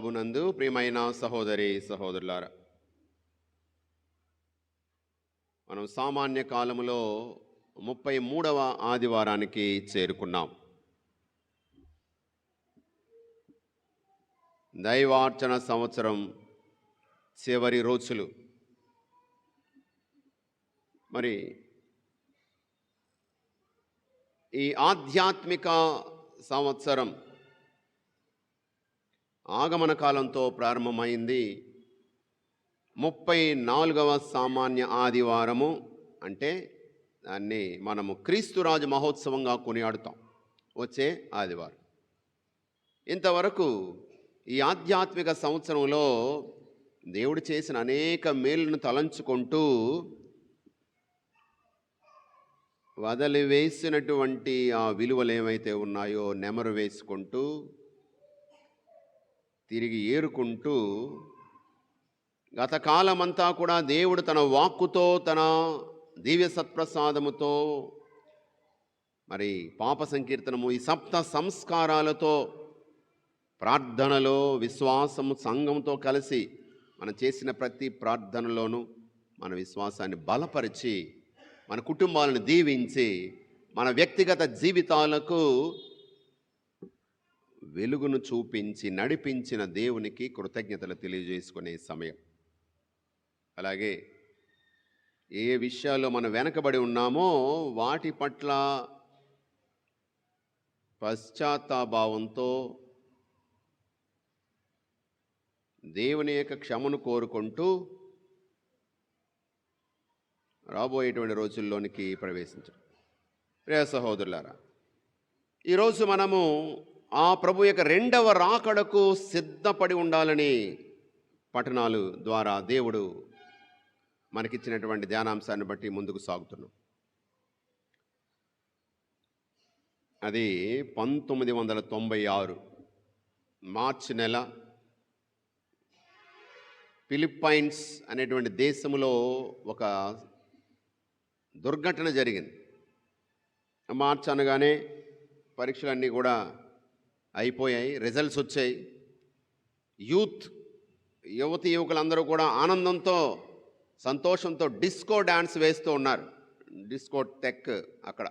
ప్రభునందు ప్రియమైన సహోదరి సహోదరులారా మనం సామాన్య కాలములో ముప్పై మూడవ ఆదివారానికి చేరుకున్నాం. దైవార్చన సంవత్సరం చివరి రోజులు. మరి ఈ ఆధ్యాత్మిక సంవత్సరం ఆగమన కాలంతో ప్రారంభమైంది. ముప్పై నాలుగవ సామాన్య ఆదివారము అంటే దాన్ని మనము క్రీస్తురాజు మహోత్సవంగా కొనియాడుతాం. వచ్చే ఆదివారం. ఇంతవరకు ఈ ఆధ్యాత్మిక సంవత్సరంలో దేవుడు చేసిన అనేక మేలును తలంచుకుంటూ వదిలివేసినటువంటి ఆ విలువలు ఏమైతే ఉన్నాయో నెమరు వేసుకుంటూ తిరిగి ఏరుకుంటూ గతకాలమంతా కూడా దేవుడు తన వాక్కుతో తన దివ్య సత్ప్రసాదముతో మరి పాప సంకీర్తనము ఈ సప్త సంస్కారాలతో ప్రార్థనలో విశ్వాసము సంఘంతో కలిసి మనం చేసిన ప్రతి ప్రార్థనలోనూ మన విశ్వాసాన్ని బలపరిచి మన కుటుంబాలను దీవించి మన వ్యక్తిగత జీవితాలకు వెలుగును చూపించి నడిపించిన దేవునికి కృతజ్ఞతలు తెలియజేసుకునే సమయం. అలాగే ఏ విషయాల్లో మనం వెనకబడి ఉన్నామో వాటి పట్ల పశ్చాత్తాభావంతో దేవుని యొక్క క్షమను కోరుకుంటూ రాబోయేటువంటి రోజుల్లోనికి ప్రవేశించడం. ప్రియ సహోదరులారా ఈరోజు మనము ఆ ప్రభు యొక్క రెండవ రాకడకు సిద్ధపడి ఉండాలని పట్టణాలు ద్వారా దేవుడు మనకిచ్చినటువంటి ధ్యానాంశాన్ని బట్టి ముందుకు సాగుతున్నాం. అది పంతొమ్మిది వందల తొంభై ఆరు మార్చి నెల ఫిలిప్పైన్స్ అనేటువంటి దేశంలో ఒక దుర్ఘటన జరిగింది. మార్చ్ అనగానే పరీక్షలన్నీ కూడా అయిపోయాయి రిజల్ట్స్ వచ్చాయి. యూత్ యువతి యువకులందరూ కూడా ఆనందంతో సంతోషంతో డిస్కో డ్యాన్స్ వేస్తూ ఉన్నారు. డిస్కో టెక్ అక్కడ.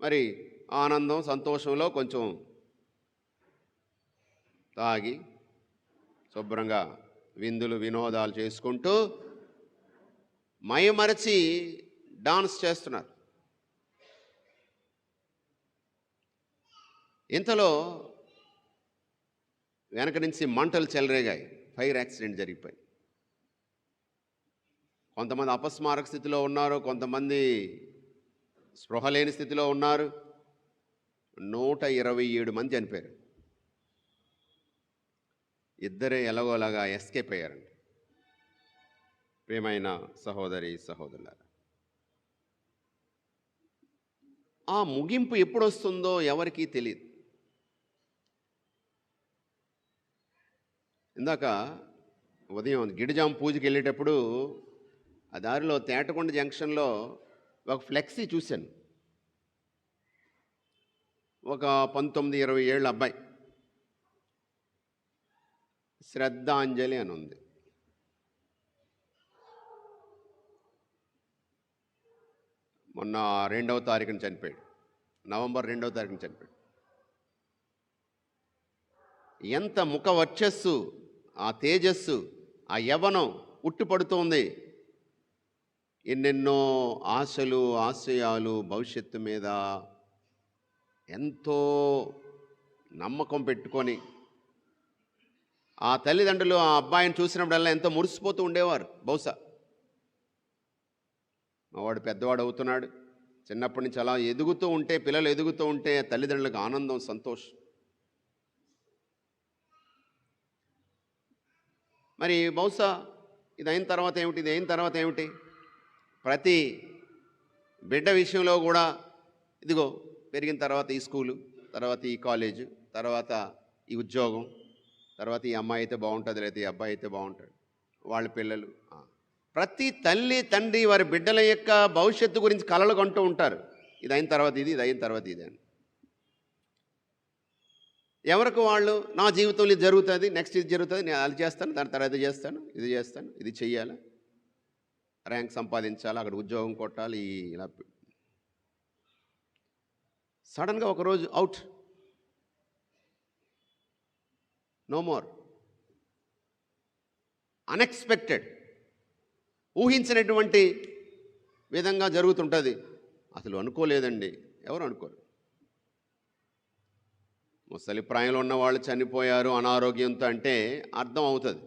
మరి ఆనందం సంతోషంలో కొంచెం తాగి శుభ్రంగా విందులు వినోదాలు చేసుకుంటూ మయమరచి డాన్స్ చేస్తున్నారు. ఇంతలో వెనక నుంచి మంటలు చెలరేగాయి. ఫైర్ యాక్సిడెంట్ జరిగిపోయి కొంతమంది అపస్మారక స్థితిలో ఉన్నారు కొంతమంది స్పృహ లేని స్థితిలో ఉన్నారు. నూట ఇరవై ఏడు మంది చనిపోయారు. ఇద్దరే ఎలాగోలాగా ఎస్కేప్ అయ్యారండి. ప్రియమైన సహోదరి సహోదరులారా ఆ ముగింపు ఎప్పుడు వస్తుందో ఎవరికీ తెలియదు ఇందాక ఉదయం గిడిజాం పూజకి వెళ్ళేటప్పుడు ఆ దారిలో తేటకొండ జంక్షన్లో ఒక ఫ్లెక్సీ చూశాను. ఒక పంతొమ్మిది ఇరవై ఏళ్ళ అబ్బాయి. శ్రద్ధాంజలి అని ఉంది. మొన్న రెండవ తారీఖున చనిపోయాడు. నవంబర్ రెండవ తారీఖున చనిపోయాడు. ఎంత ముఖ వర్చస్సు ఆ తేజస్సు ఆ యవనం ఉట్టుపడుతోంది. ఎన్నెన్నో ఆశలు ఆశయాలు భవిష్యత్తు మీద ఎంతో నమ్మకం పెట్టుకొని ఆ తల్లిదండ్రులు ఆ అబ్బాయిని చూసినప్పుడల్లా ఎంతో మురిసిపోతూ ఉండేవారు బహుశా. మావాడు పెద్దవాడు అవుతున్నాడు. చిన్నప్పటి నుంచి అలా ఎదుగుతూ ఉంటే పిల్లలు ఎదుగుతూ ఉంటే తల్లిదండ్రులకు ఆనందం సంతోషం. మరి బహుశా ఇది అయిన తర్వాత ఏమిటి ఇది అయిన తర్వాత ఏమిటి? ప్రతి బిడ్డ విషయంలో కూడా ఇదిగో పెరిగిన తర్వాత ఈ స్కూలు తర్వాత ఈ కాలేజు తర్వాత ఈ ఉద్యోగం తర్వాత ఈ అమ్మాయి అయితే బాగుంటుంది లేదా ఈ అబ్బాయి అయితే బాగుంటాడు వాళ్ళ పిల్లలు ప్రతి తల్లి తండ్రి వారి బిడ్డల యొక్క భవిష్యత్తు గురించి కలలు కొంటూ ఉంటారు. ఇది అయిన తర్వాత ఇది ఇది అయిన తర్వాత ఇది అని. ఎవరికి వాళ్ళు? నా జీవితంలో ఇది జరుగుతుంది నెక్స్ట్ ఇది జరుగుతుంది నేను అది చేస్తాను దాని తర్వాత చేస్తాను ఇది చేస్తాను ఇది చెయ్యాలి. ర్యాంక్ సంపాదించాలి అక్కడ ఉద్యోగం కొట్టాలి ఇలా. సడన్గా ఒకరోజు అవుట్ నో మోర్ అన్ఎక్స్పెక్టెడ్ ఊహించినటువంటి విధంగా జరుగుతుంటుంది. అసలు అనుకోలేదండి. ఎవరు అనుకోరు? ముసలి ప్రాయంలో ఉన్న వాళ్ళు చనిపోయారు అనారోగ్యంతో అంటే అర్థం అవుతుంది.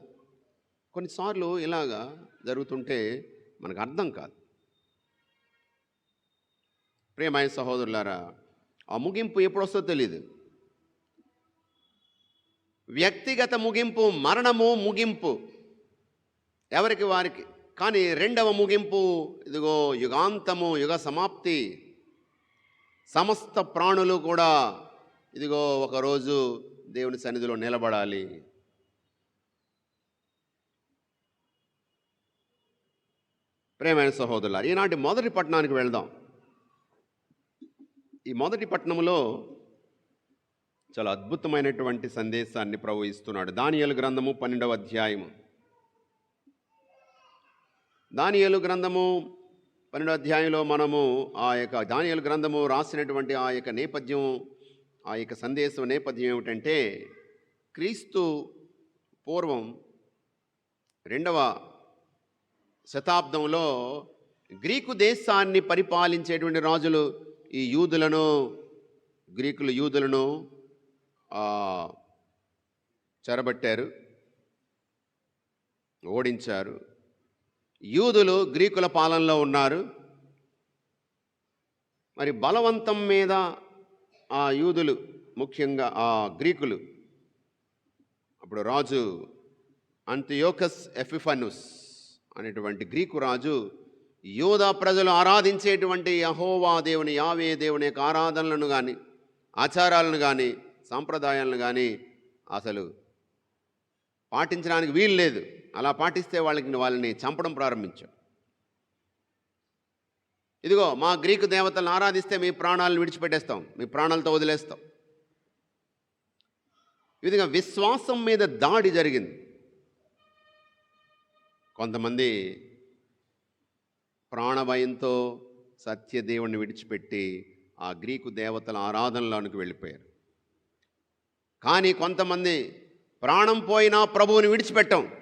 కొన్నిసార్లు ఇలాగా జరుగుతుంటే మనకు అర్థం కాదు. ప్రియమైన సహోదరులారా ఆ ముగింపు ఎప్పుడు వస్తుందో తెలియదు వ్యక్తిగత ముగింపు మరణము ముగింపు ఎవరికి వారికి కానీ రెండవ ముగింపు ఇదిగో యుగాంతము యుగ సమాప్తి సమస్త ప్రాణులు కూడా ఇదిగో ఒకరోజు దేవుని సన్నిధిలో నిలబడాలి. ప్రేమైన సహోదరుల ఈనాటి మొదటి పట్టణానికి వెళ్దాం. ఈ మొదటి పట్టణంలో చాలా అద్భుతమైనటువంటి సందేశాన్ని ప్రభు ఇస్తున్నాడు. దానియలు గ్రంథము పన్నెండవ అధ్యాయము. దానియలు గ్రంథము పన్నెండవ అధ్యాయంలో మనము ఆ యొక్క దానియలు గ్రంథము రాసినటువంటి ఆ యొక్క నేపథ్యం ఆ యొక్క సందేశం నేపథ్యం ఏమిటంటే క్రీస్తు పూర్వం రెండవ శతాబ్దంలో గ్రీకు దేశాన్ని పరిపాలించేటువంటి రాజులు ఈ యూదులను గ్రీకులు యూదులను చెరబట్టారు ఓడించారు. యూదులు గ్రీకుల పాలనలో ఉన్నారు. మరి బలవంతం మీద ఆ యూదులు ముఖ్యంగా ఆ గ్రీకులు. అప్పుడు రాజు అంతియోకస్ ఎఫిఫనుస్ అనేటువంటి గ్రీకు రాజు యూదా ప్రజలు ఆరాధించేటువంటి యహోవా దేవుని యావే దేవుని యొక్క ఆరాధనలను కానీ ఆచారాలను కానీ సాంప్రదాయాలను కానీ అసలు పాటించడానికి వీలు లేదు. అలా పాటిస్తే వాళ్ళకి వాళ్ళని చంపడం ప్రారంభించాడు ఇదిగో మా గ్రీకు దేవతలను ఆరాధిస్తే మీ ప్రాణాలను విడిచిపెట్టేస్తాం. మీ ప్రాణాలతో వదిలేస్తాం. ఈ విధంగా విశ్వాసం మీద దాడి జరిగింది. కొంతమంది ప్రాణభయంతో సత్యదేవుణ్ణి విడిచిపెట్టి ఆ గ్రీకు దేవతల ఆరాధనలోనికి వెళ్ళిపోయారు. కానీ కొంతమంది ప్రాణం పోయినా ప్రభువుని విడిచిపెట్టాం.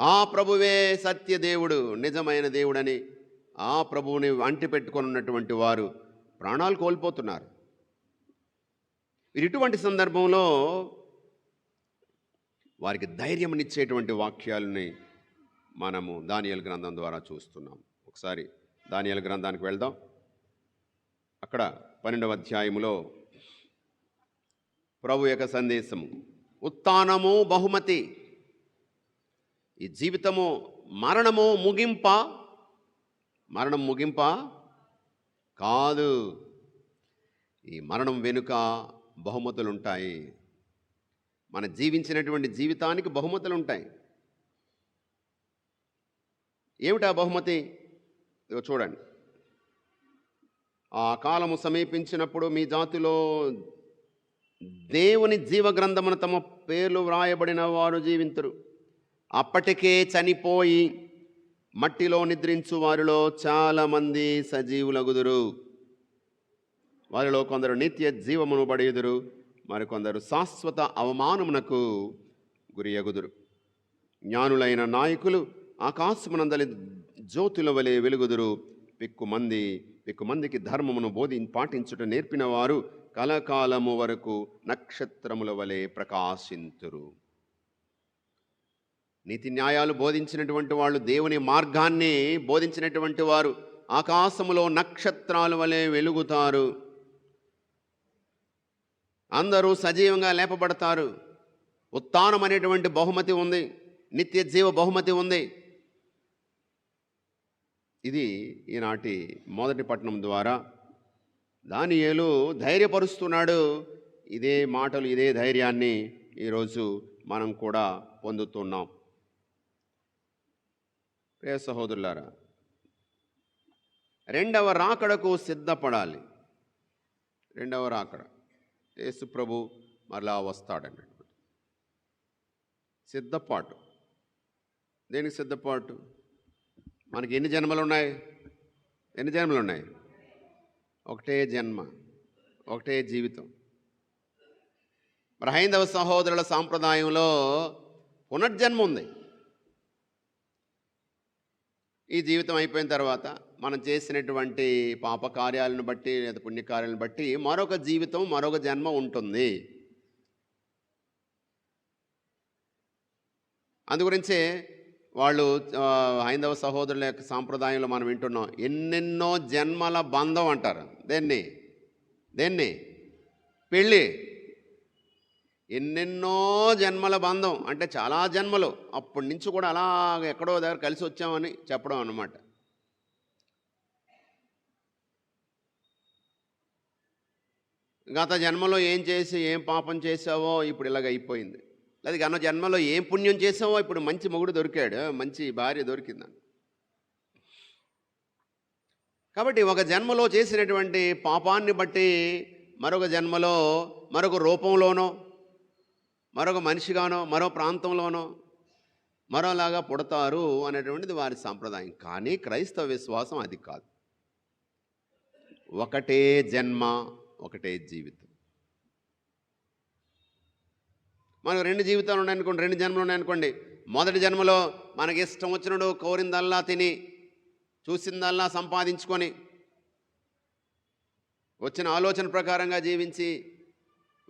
ఆ ప్రభువే సత్యదేవుడు నిజమైన దేవుడని ఆ ప్రభువుని అంటి పెట్టుకొని ఉన్నటువంటి వారు ప్రాణాలు కోల్పోతున్నారు. ఇటువంటి సందర్భంలో వారికి ధైర్యమునిచ్చేటువంటి వాక్యాలని మనము దానియల గ్రంథం ద్వారా చూస్తున్నాం. ఒకసారి దానియల గ్రంథానికి వెళ్దాం. అక్కడ పన్నెండవ అధ్యాయములో ప్రభు యొక్క సందేశము ఉత్తానము బహుమతి ఈ జీవితము మరణము ముగింప? మరణం ముగింప? కాదు. ఈ మరణం వెనుక బహుమతులు ఉంటాయి మన జీవించినటువంటి జీవితానికి బహుమతులు ఉంటాయి ఏమిటా బహుమతి? చూడండి. ఆ కాలము సమీపించినప్పుడు మీ జాతిలో దేవుని జీవ గ్రంథమున తమ పేర్లు వ్రాయబడిన వారు జీవింతురు. అప్పటికే చనిపోయి మట్టిలో నిద్రించు వారిలో చాలామంది సజీవులగుదురు. వారిలో కొందరు నిత్య జీవమును పడేదురు. మరికొందరు శాశ్వత అవమానమునకు గురియగుదురు జ్ఞానులైన నాయకులు ఆకాశమునందలి జ్యోతుల వలె వెలుగుదురు. పిక్కుమంది పిక్కుమందికి ధర్మమును బోధి పాటించుట నేర్పినవారు కలకాలము వరకు నక్షత్రముల వలె ప్రకాశింతురు. నీతి న్యాయాలు బోధించినటువంటి వాళ్ళు దేవుని మార్గాన్ని బోధించినటువంటి వారు ఆకాశములో నక్షత్రాల వలె వెలుగుతారు. అందరూ సజీవంగా లేపబడతారు. ఉత్థానం అనేటువంటి బహుమతి ఉంది. నిత్య జీవ బహుమతి ఉంది. ఇది ఈనాటి మొదటి పట్టణం ద్వారా దానియేలు ధైర్యపరుస్తున్నాడు. ఇదే మాటలు ఇదే ధైర్యాన్ని ఈరోజు మనం కూడా పొందుతున్నాం. ప్రియ సహోదరులారా రెండవ రాకడకు సిద్ధపడాలి. రెండవ రాకడ. యేసు ప్రభు మరలా వస్తాడన్నట్టు. సిద్ధపాటు. దేనికి సిద్ధపాటు? మనకి ఎన్ని జన్మలు ఉన్నాయి ఎన్ని జన్మలు ఉన్నాయి ఒకటే జన్మ ఒకటే జీవితం. మరి హైందవ సహోదరుల సాంప్రదాయంలో పునర్జన్మ ఉంది. ఈ జీవితం అయిపోయిన తర్వాత మనం చేసినటువంటి పాప కార్యాలను బట్టి లేదా పుణ్యకార్యాలను బట్టి మరొక జీవితం మరొక జన్మ ఉంటుంది. అందుగురించే వాళ్ళు హైందవ సహోదరుల యొక్క సాంప్రదాయంలో మనం వింటున్నాం ఎన్నెన్నో జన్మల బంధం అంటారు. దేన్ని? దేన్ని? పెళ్ళి. ఎన్నెన్నో జన్మల బంధం. అంటే చాలా జన్మలు. అప్పటి నుంచి కూడా అలా ఎక్కడో దగ్గర కలిసి వచ్చామని చెప్పడం అన్నమాట. గత జన్మలో ఏం చేసి ఏం పాపం చేసావో ఇప్పుడు ఇలాగ అయిపోయింది. లేదా గత జన్మలో ఏం పుణ్యం చేసావో ఇప్పుడు మంచి మొగుడు దొరికాడు మంచి భార్య దొరికిందని కాబట్టి ఒక జన్మలో చేసినటువంటి పాపాన్ని బట్టి మరొక జన్మలో మరొక రూపంలోనో మరొక మనిషిగానో మరో ప్రాంతంలోనో మరోలాగా పుడతారు అనేటువంటిది వారి సాంప్రదాయం. కానీ క్రైస్తవ విశ్వాసం అది కాదు. ఒకటే జన్మ ఒకటే జీవితం. మనకు రెండు జీవితాలు ఉన్నాయనుకోండి రెండు జన్మలు ఉన్నాయనుకోండి. మొదటి జన్మలో మనకి ఇష్టం వచ్చినడు కోరిందల్లా తిని చూసిందల్లా సంపాదించుకొని వచ్చిన ఆలోచన ప్రకారంగా జీవించి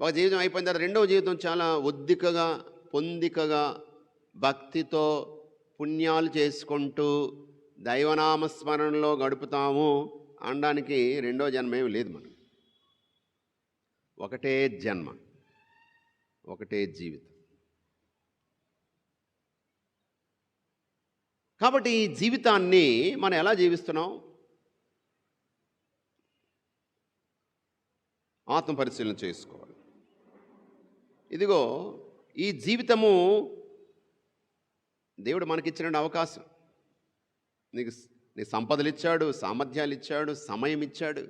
ఒక జీవితం అయిపోయిన తర్వాత రెండవ జీవితం చాలా ఒద్దికగా పొందికగా భక్తితో పుణ్యాలు చేసుకుంటూ దైవనామస్మరణలో గడుపుతాము అనడానికి రెండో జన్మ ఏమి లేదు మనం ఒకటే జన్మ ఒకటే జీవితం. కాబట్టి ఈ జీవితాన్ని మనం ఎలా జీవిస్తున్నాం? ఆత్మ పరిశీలన చేసుకోవాలి. ఇదిగో ఈ జీవితము దేవుడు మనకిచ్చిన అవకాశం. నీకు నీ సంపదలు ఇచ్చాడు సామర్థ్యాలు ఇచ్చాడు సమయం ఇచ్చాడు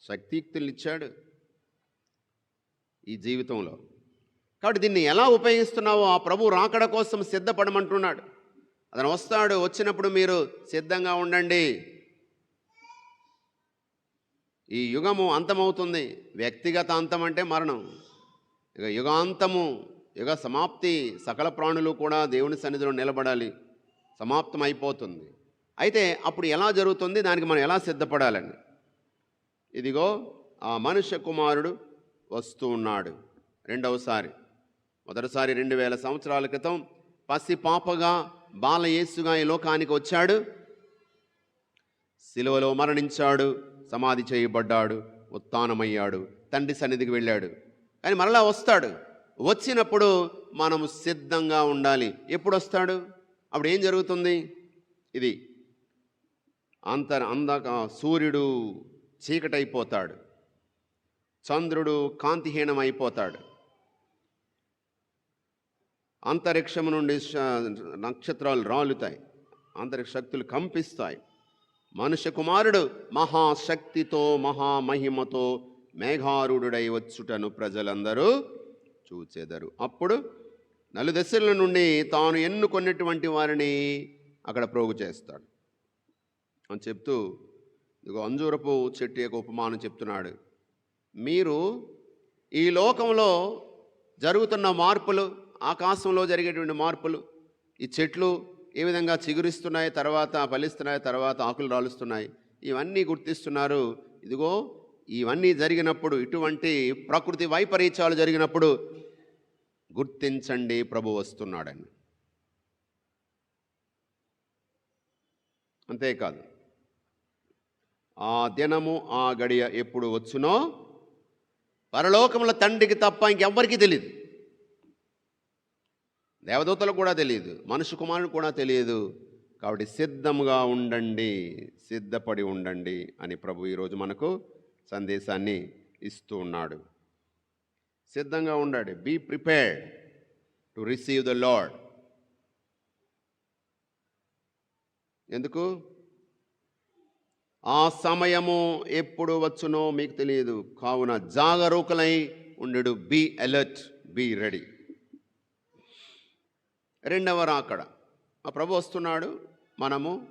శక్తియుక్తులు ఇచ్చాడు ఈ జీవితంలో. కాబట్టి దీన్ని ఎలా ఉపయోగిస్తున్నావో ఆ ప్రభు రాకడ కోసం సిద్ధపడమంటున్నాడు. అతను వస్తాడు వచ్చినప్పుడు మీరు సిద్ధంగా ఉండండి. ఈ యుగము అంతమవుతుంది వ్యక్తిగత అంతం అంటే మరణం. ఇక యుగాంతము యుగ సమాప్తి సకల ప్రాణులు కూడా దేవుని సన్నిధిలో నిలబడాలి. సమాప్తం అయిపోతుంది అయితే అప్పుడు ఎలా జరుగుతుంది? దానికి మనం ఎలా సిద్ధపడాలండి? ఇదిగో ఆ మనుష్య కుమారుడు వస్తూ ఉన్నాడు రెండవసారి. మొదటిసారి రెండు వేల సంవత్సరాల క్రితం పసి పాపగా బాలయేసుగా ఈ లోకానికి వచ్చాడు. సిలువలో మరణించాడు సమాధి చేయబడ్డాడు ఉత్తానమయ్యాడు తండ్రి సన్నిధికి వెళ్ళాడు. కానీ మరలా వస్తాడు. వచ్చినప్పుడు మనము సిద్ధంగా ఉండాలి. ఎప్పుడు వస్తాడు అప్పుడు ఏం జరుగుతుంది? ఇది అంత అందాక సూర్యుడు చీకటైపోతాడు. చంద్రుడు కాంతిహీనం అయిపోతాడు అంతరిక్షము నుండి నక్షత్రాలు రాలుతాయి. అంతరిక్ష శక్తులు కంపిస్తాయి. మనుష్య కుమారుడు మహాశక్తితో మహామహిమతో మేఘారుడై వచ్చుటను ప్రజలందరూ చూచెదరు. అప్పుడు నలుదశల నుండి తాను ఎన్నుకొన్నటువంటి వారిని అక్కడ ప్రోగు చేస్తాడు. అని చెప్తూ ఇదిగో అంజూరపు చెట్టు యొక్క ఉపమానం చెప్తున్నాడు. మీరు ఈ లోకంలో జరుగుతున్న మార్పులు ఆకాశంలో జరిగేటువంటి మార్పులు ఈ చెట్లు ఏ విధంగా చిగురిస్తున్నాయి తర్వాత ఫలిస్తున్నాయి తర్వాత ఆకులు రాలుస్తున్నాయి ఇవన్నీ గుర్తిస్తున్నారు. ఇదిగో ఇవన్నీ జరిగినప్పుడు ఇటువంటి ప్రకృతి వైపరీత్యాలు జరిగినప్పుడు గుర్తించండి ప్రభు వస్తున్నాడని. అంతేకాదు ఆ దినము ఆ గడియ ఎప్పుడు వచ్చునో పరలోకముల తండ్రికి తప్ప ఇంకెవ్వరికీ తెలియదు దేవదూతలకు కూడా తెలియదు మనుషు కుమారుడు కూడా తెలియదు కాబట్టి సిద్ధంగా ఉండండి సిద్ధపడి ఉండండి అని ప్రభు ఈరోజు మనకు సందేశాన్ని ఇస్తూ ఉన్నాడు. సిద్ధంగా ఉండాడు. Be prepared to receive the Lord ఎందుకు? ఆ సమయము ఎప్పుడు వచ్చునో మీకు తెలియదు. కావున జాగరూకులై ఉండడు. బీ అలర్ట్ బీ రెడీ రెండవ రాకడ. ఆ ప్రభు వస్తున్నాడు. మనము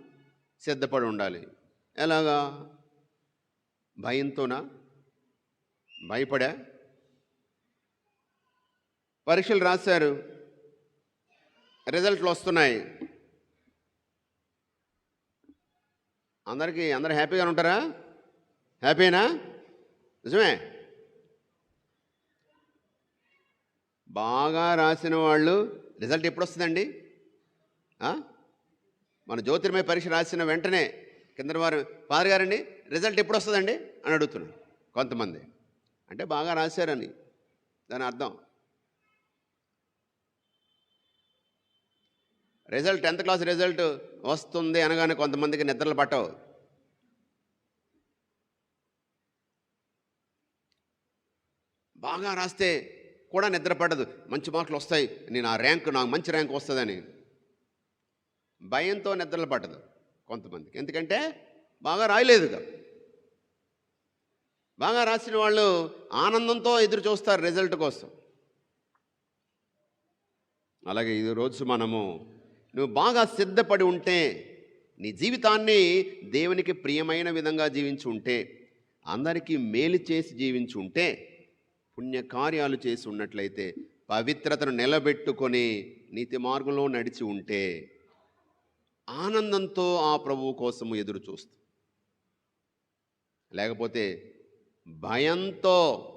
సిద్ధపడి ఉండాలి. ఎలాగా? భయంతోనా? భయపడా? పరీక్షలు రాశారు. రిజల్ట్లు వస్తున్నాయి. అందరికీ అందరు హ్యాపీగా ఉంటారా? హ్యాపీనా? నిజమే. బాగా రాసిన వాళ్ళు రిజల్ట్ ఎప్పుడు వస్తుందండి మన జ్యోతిర్మయ పరీక్ష రాసిన వెంటనే కింద వారు ఫాదర్ గారండి? రిజల్ట్ ఎప్పుడు వస్తుందండి అని అడుగుతున్నారు కొంతమంది. అంటే బాగా రాశారని. దాని అర్థం. రిజల్ట్ టెన్త్ క్లాస్ రిజల్ట్ వస్తుంది అనగానే కొంతమందికి నిద్రలు పట్టవు. బాగా రాస్తే కూడా నిద్ర పడదు మంచి మార్కులు వస్తాయి. నేను ఆ ర్యాంక్ నాకు మంచి ర్యాంక్ వస్తుందని. భయంతో నిద్రలు పట్టదు కొంతమందికి. ఎందుకంటే బాగా రాయలేదు కదా బాగా రాసిన వాళ్ళు ఆనందంతో ఎదురు చూస్తారు రిజల్ట్ కోసం. అలాగే ఈరోజు రోజు మనము నువ్వు బాగా సిద్ధపడి ఉంటే నీ జీవితాన్ని దేవునికి ప్రియమైన విధంగా జీవించి ఉంటే అందరికీ మేలు చేసి జీవించి ఉంటే పుణ్యకార్యాలు చేసి ఉన్నట్లయితే పవిత్రతను నిలబెట్టుకొని నీతి మార్గంలో నడిచి ఉంటే ఆనందంతో ఆ ప్రభువు కోసము ఎదురు చూస్తూ. లేకపోతే భయంతో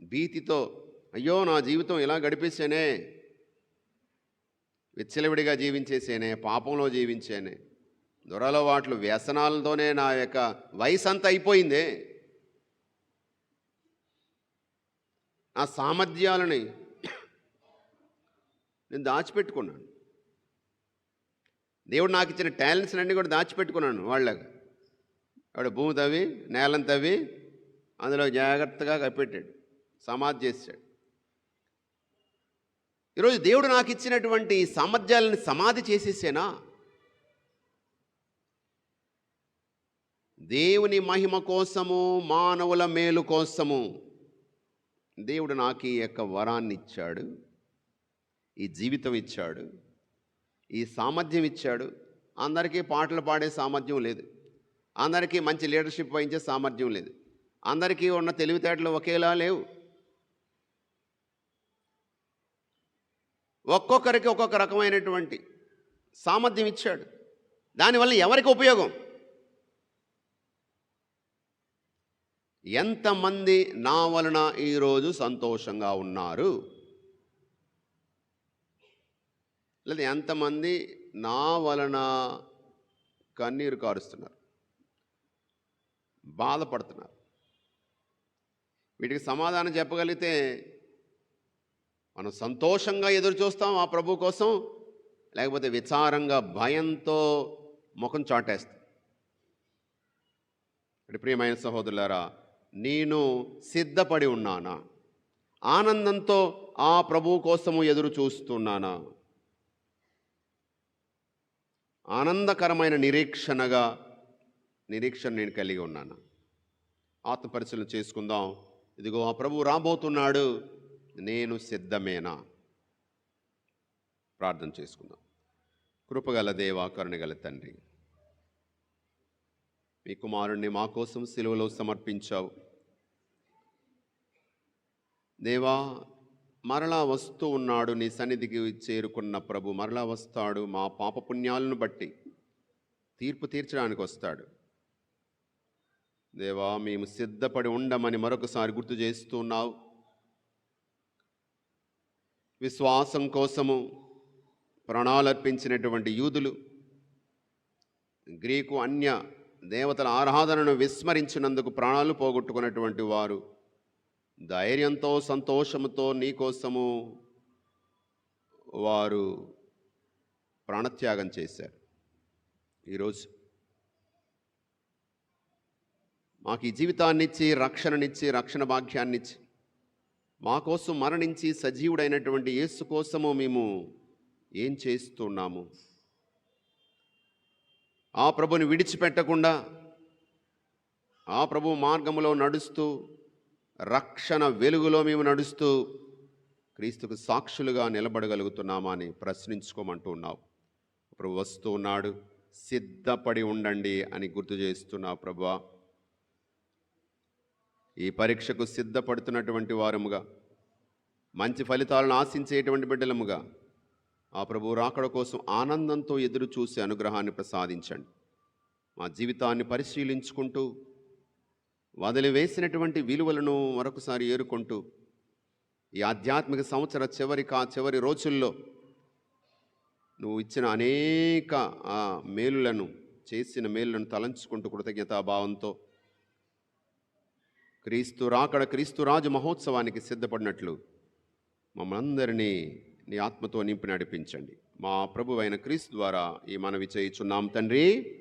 భీతితో అయ్యో నా జీవితం ఇలా గడిపేసేనే విచ్చలవిడిగా జీవించేసేనే పాపంలో జీవించేనే దురలవాట్లు వ్యసనాలతోనే నా యొక్క వయసు అంతా అయిపోయిందే. నా సామర్థ్యాలని నేను దాచిపెట్టుకున్నాను. దేవుడు నాకు ఇచ్చిన టాలెంట్స్ అన్నీ కూడా దాచిపెట్టుకున్నాను వాళ్ళగా. వాడు భూమి తవ్వి నేలను తవ్వి అందులో జాగ్రత్తగా కప్పెట్టాడు సమాధి చేశాడు. ఈరోజు దేవుడు నాకు ఇచ్చినటువంటి సామర్థ్యాలను సమాధి చేసేసేనా? దేవుని మహిమ కోసము మానవుల మేలు కోసము దేవుడు నాకు ఈ యొక్క వరాన్ని ఇచ్చాడు ఈ జీవితం ఇచ్చాడు ఈ సామర్థ్యం ఇచ్చాడు. అందరికీ పాటలు పాడే సామర్థ్యం లేదు. అందరికీ మంచి లీడర్షిప్ వహించే సామర్థ్యం లేదు. అందరికీ ఉన్న తెలివితేటలు ఒకేలా లేవు. ఒక్కొక్కరికి ఒక్కొక్క రకమైనటువంటి సామర్థ్యం ఇచ్చాడు. దానివల్ల ఎవరికి ఉపయోగం? ఎంతమంది నా వలన ఈరోజు సంతోషంగా ఉన్నారు? లేదా ఎంతమంది నా వలన కన్నీరు కారుస్తున్నారు? బాధపడుతున్నారు. వీటికి సమాధానం చెప్పగలిగితే మనం సంతోషంగా ఎదురు చూస్తాం ఆ ప్రభు కోసం లేకపోతే విచారంగా భయంతో ముఖం చాటేస్తాం. ఇప్పుడు ప్రియమైన సహోదరులారా నేను సిద్ధపడి ఉన్నానా? ఆనందంతో ఆ ప్రభు కోసము ఎదురు చూస్తున్నానా? ఆనందకరమైన నిరీక్షణగా నిరీక్షణ నేను కలిగి ఉన్నాను. ఆత్మ పరిశీలన చేసుకుందాం. ఇదిగో ఆ ప్రభు రాబోతున్నాడు. నేను సిద్ధమేనా? ప్రార్థన చేసుకుందాం. కృపగల దేవా కరుణగల తండ్రి మీ కుమారుణ్ణి మా కోసం సిలువలో సమర్పించావు. దేవా మరలా వస్తూ ఉన్నాడు. నీ సన్నిధికి చేరుకున్న ప్రభు మరలా వస్తాడు. మా పాపపుణ్యాలను బట్టి తీర్పు తీర్చడానికి వస్తాడు. దేవా మేము సిద్ధపడి ఉండమని మరొకసారి గుర్తు చేస్తున్నావు. విశ్వాసం కోసము ప్రాణాలర్పించినటువంటి యూదులు గ్రీకు అన్య దేవతల ఆరాధనను విస్మరించినందుకు ప్రాణాలు పోగొట్టుకున్నటువంటి వారు ధైర్యంతో సంతోషముతో నీకోసము వారు ప్రాణత్యాగం చేశారు. ఈరోజు మాకు ఈ జీవితాన్నిచ్చి రక్షణనిచ్చి రక్షణ భాగ్యాన్నిచ్చి మా కోసం మరణించి సజీవుడైనటువంటి యేసు కోసము మేము ఏం చేస్తున్నాము? ఆ ప్రభుని విడిచిపెట్టకుండా ఆ ప్రభు మార్గములో నడుస్తూ రక్షణ వెలుగులో మేము నడుస్తూ క్రీస్తుకు సాక్షులుగా నిలబడగలుగుతున్నామా అని ప్రశ్నించుకోమంటూ ఉన్నావు. ప్రభు వస్తూ ఉన్నాడు. సిద్ధపడి ఉండండి అని గుర్తు చేస్తున్నావు ప్రభా. ఈ పరీక్షకు సిద్ధపడుతున్నటువంటి వారముగా మంచి ఫలితాలను ఆశించేటువంటి బిడ్డలముగా ఆ ప్రభు రాకడ కోసం ఆనందంతో ఎదురు చూసే అనుగ్రహాన్ని ప్రసాదించండి. మా జీవితాన్ని పరిశీలించుకుంటూ వదిలివేసినటువంటి విలువలను మరొకసారి ఏరుకుంటూ ఈ ఆధ్యాత్మిక సంవత్సర చివరి కా చివరి రోజుల్లో నువ్వు ఇచ్చిన అనేక ఆ మేలులను చేసిన మేలులను తలంచుకుంటూ కృతజ్ఞతాభావంతో క్రీస్తు రాకడ క్రీస్తు రాజు మహోత్సవానికి సిద్ధపడినట్లు మమ్మల్ందరినీ నీ ఆత్మతో నింపి నడిపించండి. మా ప్రభు అయిన క్రీస్తు ద్వారా ఈ మనవి చేయుచున్నాం తండ్రి.